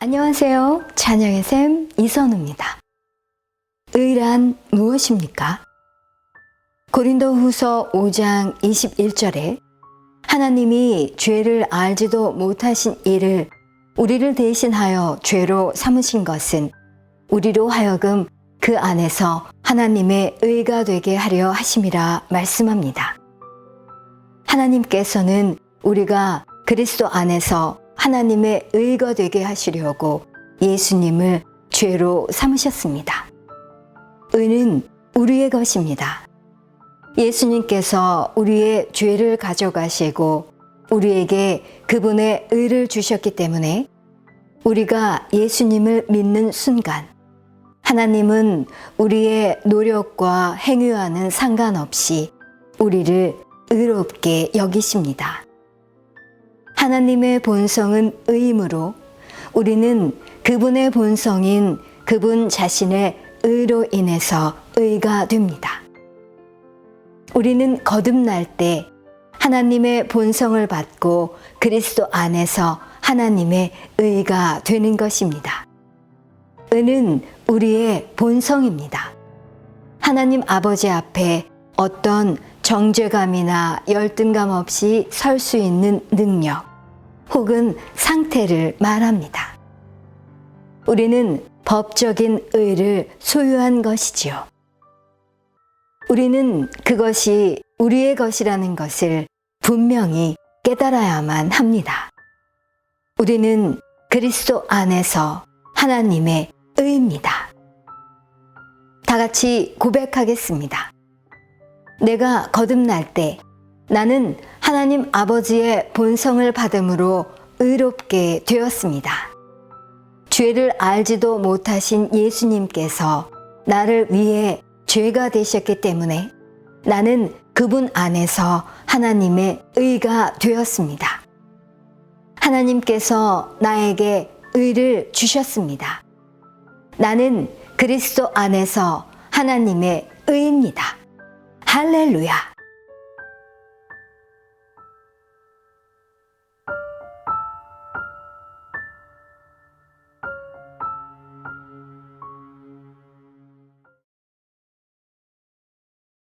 안녕하세요. 찬양의 샘 이선우입니다. 의란 무엇입니까? 고린도 후서 5장 21절에 하나님이 죄를 알지도 못하신 이를 우리를 대신하여 죄로 삼으신 것은 우리로 하여금 그 안에서 하나님의 의가 되게 하려 하심이라 말씀합니다. 하나님께서는 우리가 그리스도 안에서 하나님의 의가 되게 하시려고 예수님을 죄로 삼으셨습니다. 의는 우리의 것입니다. 예수님께서 우리의 죄를 가져가시고 우리에게 그분의 의를 주셨기 때문에 우리가 예수님을 믿는 순간 하나님은 우리의 노력과 행위와는 상관없이 우리를 의롭게 여기십니다. 하나님의 본성은 의이므로 우리는 그분의 본성인 그분 자신의 의로 인해서 의가 됩니다. 우리는 거듭날 때 하나님의 본성을 받고 그리스도 안에서 하나님의 의가 되는 것입니다. 의는 우리의 본성입니다. 하나님 아버지 앞에 어떤 정죄감이나 열등감 없이 설 수 있는 능력 혹은 상태를 말합니다. 우리는 법적인 의를 소유한 것이지요. 우리는 그것이 우리의 것이라는 것을 분명히 깨달아야만 합니다. 우리는 그리스도 안에서 하나님의 의입니다. 다 같이 고백하겠습니다. 내가 거듭날 때 나는 하나님 아버지의 본성을 받음으로 의롭게 되었습니다. 죄를 알지도 못하신 예수님께서 나를 위해 죄가 되셨기 때문에 나는 그분 안에서 하나님의 의가 되었습니다. 하나님께서 나에게 의를 주셨습니다. 나는 그리스도 안에서 하나님의 의입니다. 할렐루야.